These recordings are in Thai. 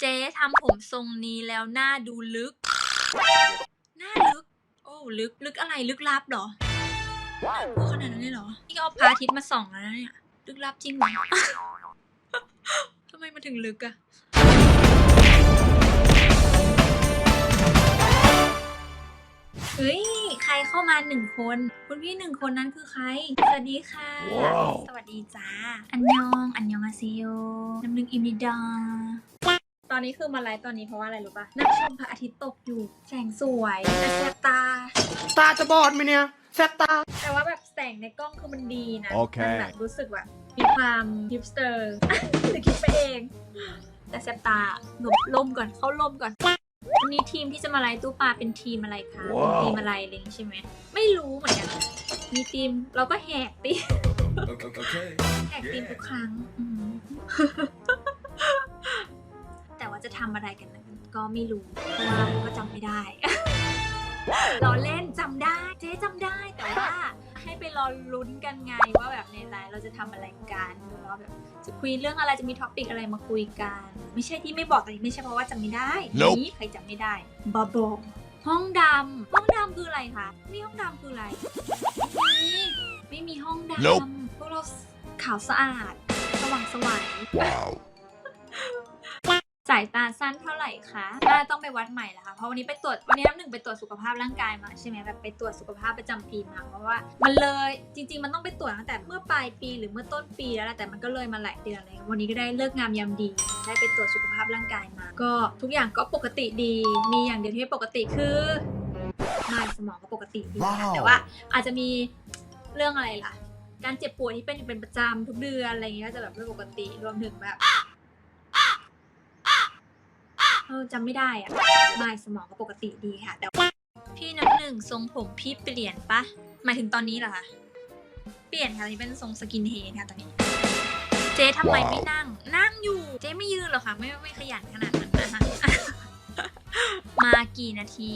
เจ๊ทำผมทรงนี้แล้วหน้าดูลึก หน้าลึก โอ้ลึกลึกอะไรลึกลับเหรอโอ้ขนาดนั้นเลยเหรอ นี่ก็เอาพระอาทิตย์มาส่องแล้วนะเนี่ย ลึกลับจริงเหรอทำไมมันถึงลึกอะเฮ้ย ใครเข้ามาหนึ่งคน คุณพี่หนึ่งคนนั้นคือใคร สวัสดีค่ะว้าวสวัสดีจ้า อันยอง อันยองอาซิโยน้ำนึงอิมนิดา ตอนนี้คือมาไลฟ์ตอนนี้เพราะว่าอะไรรู้ปะนั่งชมพระอาทิตย์ตกอยู่แสงสวยแต่แสบตา ตาจะบอดไหมเนี่ยแสบตา แต่ว่าแบบแสงในกล้องคือมันดีนะโอเค มันแบบรู้สึกแบบมีความฮิปสเตอร์ หรือคิดไปเอง แต่แสบตาหลบล่มก่อนเข้าล่มก่อนวันนี้ทีมที่จะมาไลฟ์ตู้ปลาเป็นทีมอะไรคะว้าวทีมอะไรอะไรอย่างงี้ใช่ไหมไม่รู้เหมือนกัน มีทีมเราก็แหกตีม Okay. แหกตีมทุกครั้งอืมแต่ว่า จะทำอะไรกันนั้นก็ไม่รู้เพราะว่าก็จำไม่ได้รอเล่นจำได้ เจ๊จำได้แต่ว่าให้ไปรอลุ้นกันไงว่าแบบในไลน์เราจะทำอะไรกันหรือว่าแบบจะคุยเรื่องอะไรจะมีท็อปิกอะไรมาคุยกัน ไม่ใช่ที่ไม่บอกแต่ไม่ใช่เพราะว่าจำไม่ได้ Nope นี่ใครจำไม่ได้บาโบห้องดำห้องดำคืออะไรคะนี่ห้องดำคืออะไรนี่ไม่มีห้องดำ Nope พวกเราขาวสะอาดสว่างสวย Wow. สายตาสั้นเท่าไหร่คะน่าต้องไปวัดใหม่แล้วค่ะ เพราะวันนี้ไปตรวจ วันนี้น้ำหนึ่งไปตรวจสุขภาพร่างกายมาใช่ไหมแบบไปตรวจสุขภาพประจำปีมา เพราะว่ามันเลยจริง ๆ มันต้องไปตรวจตั้งแต่เมื่อปลายปีหรือเมื่อต้นปีแล้วแหละแต่มันก็เลยมาหลายเดือนเลยวันนี้ก็ได้เลิกงามยามดี ได้ไปตรวจสุขภาพร่างกายมา ก็ทุกอย่างก็ปกติดี มีอย่างเดียวที่ไม่ปกติคือไมายสมองก็ปกติดีนะว้าว แต่ว่าอาจจะมีเรื่องอะไรล่ะ การเจ็บป่วยที่เป็นอยู่เป็นประจำทุกเดือนอะไรอย่างเงี้ยก็จะแบบไม่ปกติรวมถึงแบบเออจำไม่ได้อะไมายสมองก็ปกติดีค่ะ แต่พี่น้ำหนึ่งทรงผมพี่เปลี่ยนปะหมายถึงตอนนี้เหรอคะเปลี่ยนค่ะตอนนี้เป็นทรงสกินเฮดค่ะตอนนี้ เจ๊ทำไมไม่นั่ง นั่งอยู่ เจ๊ไม่ยืนหรอคะไม่ไม่ขยันขนาดนั้นนะคะมากี่นาที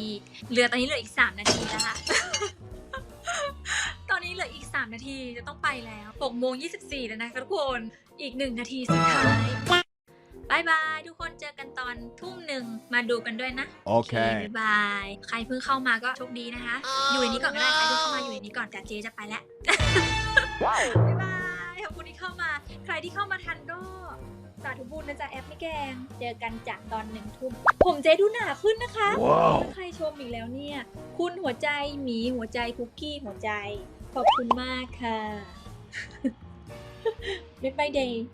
เหลือตอนนี้เหลืออีก 3 นาทีนะคะตอนนี้เหลืออีก 3 นาทีจะต้องไปแล้ว6โมง24 แล้วนะคะทุกคน อีก 1 นาทีสุดท้าย บายบาย ทุกคนเจอกันตอนทุ่มหนึ่งมาดูกันด้วยนะโอเคบ๊ายบาย ใครเพิ่งเข้ามาก็โชคดีนะคะ อยู่ในนี้ก่อนก็ได้ใครเพิ่งเข้ามาอยู่ในนี้ก่อนแต่เจ๊จะไปแล้วบ๊ายบายขอบคุณที่เข้ามา ใครที่เข้ามาทันก็สาธุบุญนะจ๊ะแอปไม่แกง เจอกันจากตอนหนึ่งทุ่ม ผมเจ๊ดูหนาขึ้นนะคะว้าวถ้าใครชมอีกแล้วเนี่ย คุณหัวใจหมีหัวใจคุกกี้หัวใจ ขอบคุณมากค่ะบ๊ายบายเดย์